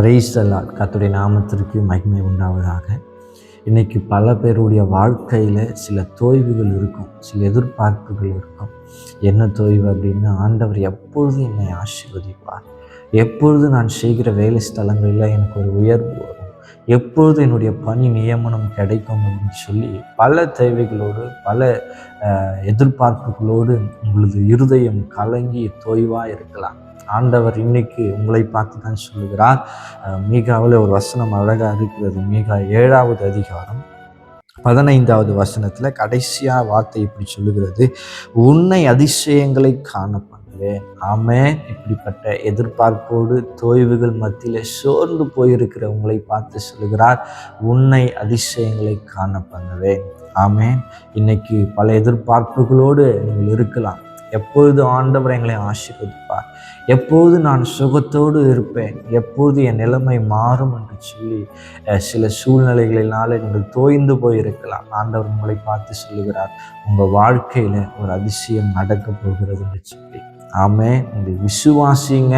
பிரைஸ்தலால் கத்துடைய நாமத்திற்கு மகிமை உண்டாவதாக. இன்றைக்கி பல பேருடைய வாழ்க்கையில் சில தோய்வுகள் இருக்கும் சில எதிர்பார்ப்புகள் இருக்கும். என்ன தோய்வு அப்படின்னா ஆண்டவர் எப்பொழுது என்னை ஆசீர்வதிப்பார்? எப்பொழுது நான் செய்கிற வேலை ஸ்தலங்களில் எனக்கு ஒரு உயர்வு வரும்? எப்பொழுது என்னுடைய பணி நியமனம் கிடைக்கும் அப்படின்னு சொல்லி பல தேவைகளோடு பல எதிர்பார்ப்புகளோடு உங்களது இருதயம் கலங்கி தோய்வாக இருக்கலாம். ஆண்டவர் இன்னைக்கு உங்களை பார்த்து தான் சொல்லுகிறார் மீகாவில் ஒரு வசனம் அழகாக இருக்கிறது. மீகா ஏழாவது அதிகாரம் பதினைந்தாவது வசனத்தில் கடைசியாக வார்த்தை இப்படி சொல்லுகிறது. உன்னை அதிசயங்களை காண பண்ணுவேன் இப்படிப்பட்ட எதிர்பார்ப்போடு தோய்வுகள் மத்தியில் சோர்ந்து போயிருக்கிற உங்களை பார்த்து சொல்லுகிறார். உன்னை அதிசயங்களை காண பண்ணுவேன் இன்னைக்கு பல எதிர்பார்ப்புகளோடு நீங்கள் இருக்கலாம். எப்பொழுது ஆண்டவர் எங்களை ஆசீர்வதிப்பார்? எப்போது நான் சுகத்தோடு இருப்பேன்? எப்போது என் நிலைமை மாறும் என்று சொல்லி சில சூழ்நிலைகளினால நீங்கள் தோய்ந்து போயிருக்கலாம். ஆண்டவர் உங்களை பார்த்து சொல்லுகிறார் உங்கள் வாழ்க்கையில் ஒரு அதிசயம் நடக்க போகிறது என்று சொல்லி. ஆமே நீங்கள் விசுவாசிங்க.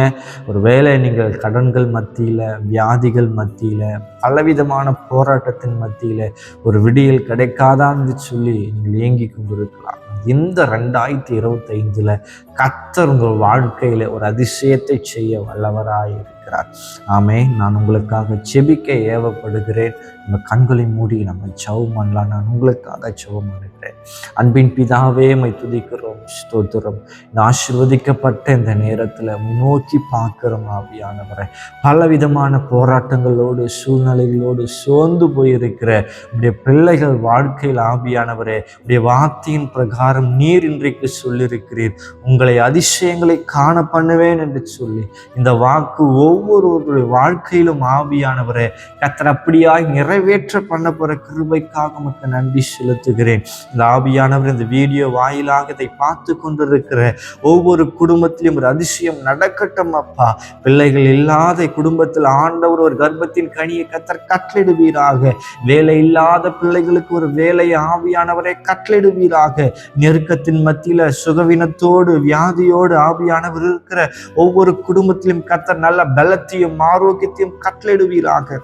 ஒரு வேளை நீங்கள் கடன்கள் மத்தியில் வியாதிகள் மத்தியில் பலவிதமான போராட்டத்தின் மத்தியில் ஒரு விடியல் கிடைக்காதான்னு சொல்லி நீங்கள் ஏங்கி கொண்டிருக்கலாம். இந்த ரெண்டாயிரத்தி இருபத்தைந்தில் கத்தர் உங்கள் வாழ்க்கையில் ஒரு அதிசயத்தை செய்ய வல்லவராக இருக்கிறார். ஆமே நான் உங்களுக்காக செபிக்க ஏவப்படுகிறேன். உங்கள் கண்களை மூடி நம்ம ஜெபம் பண்ணலாம். நான் உங்களுக்காக ஜெபம் பண்ணுகிறேன். அன்பின் பிதாவே மை துதிக்கிறோம். ஸ்தோத்திரம். இந்த ஆசிர்வதிக்கப்பட்ட இந்த நேரத்தில் நோக்கி பார்க்குறோம் ஆவியானவரை. பலவிதமான போராட்டங்களோடு சூழ்நிலைகளோடு சோர்ந்து போயிருக்கிற உடைய பிள்ளைகள் வாழ்க்கையில் ஆவியானவரே உடைய வார்த்தையின் பிரகாரம் நீர் இன்றைக்கு சொல்லியிருக்கிறீர் உங்களை அதிசயங்களை காண பண்ணுவேன் என்று சொல்லி இந்த வாக்கு ஒவ்வொருவருடைய வாழ்க்கையிலும் ஆவியானவரே கத்தர் அப்படியாய் நிறைவேற்ற பண்ண போகிற கிருபைக்காக நமக்கு நன்றி செலுத்துகிறேன். இந்த ஆவியானவர் இந்த வீடியோ வாயிலாக இதை பார்த்து கொண்டிருக்கிற ஒவ்வொரு குடும்பத்திலும் ஒரு அதிசயம் நடக்கட்டும் அப்பா. பிள்ளைகள் இல்லாத குடும்பத்தில் ஆண்டவர் ஒரு கர்ப்பத்தின் கனியை கத்தர் கட்டளிடுவீராக. வேலை இல்லாத பிள்ளைகளுக்கு ஒரு வேலை ஆவியானவரை கட்டளிடுவீராக. நெருக்கத்தின் மத்தியில சுகவினத்தோடு வியாதியோடு ஆவியானவர் இருக்கிற ஒவ்வொரு குடும்பத்திலும் கத்தர் நல்ல பலத்தையும் ஆரோக்கியத்தையும் கட்டளிடுவீராக.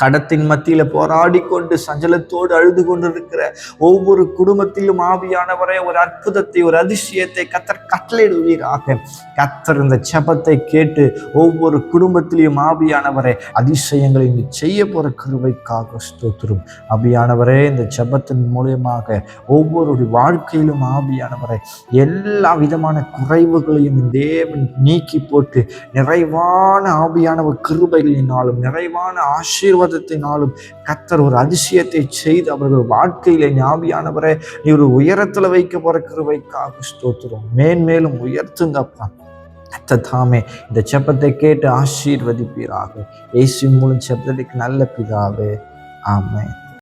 கடத்தின் மத்தியில போராடி கொண்டு சஞ்சலத்தோடு அழுது கொண்டிருக்கிற ஒவ்வொரு குடும்பத்திலும் ஆவியானவரை ஒரு அற்புதத்தை ஒரு அதிசயத்தை கத்தர் கட்டளையிடுவீராக. கத்தர் இந்த செபத்தை கேட்டு ஒவ்வொரு குடும்பத்திலையும் ஆவியானவரை அதிசயங்களை நீ செய்ய போற கிருபைக்காக ஸ்தோத்திரும். ஆவியானவரே இந்த செபத்தின் மூலியமாக ஒவ்வொருடைய வாழ்க்கையிலும் ஆவியானவரை எல்லா விதமான குறைவுகளையும் தேவன் நீக்கி போட்டு நிறைவான ஆவியானவர் கிருபைகளினாலும் நிறைவான ஆசீர்வாதத்தினாலும் கத்தர் ஒரு அதிசயத்தை செய்து அவர்கள் வாழ்க்கையில ஞாபியானவரை நீ ஒரு உயரத்துல வைக்க பிறக்கிறவைக்காக ஸ்தோத்திரம். மேன்மேலும் உயர்த்துங்கப்பா. கத்த தாமே இந்த செப்பத்தை கேட்டு ஆசீர்வதிப்பீராக. ஏசி மூலம் செப்பத்துக்கு நல்ல பிதாவே. ஆமாம்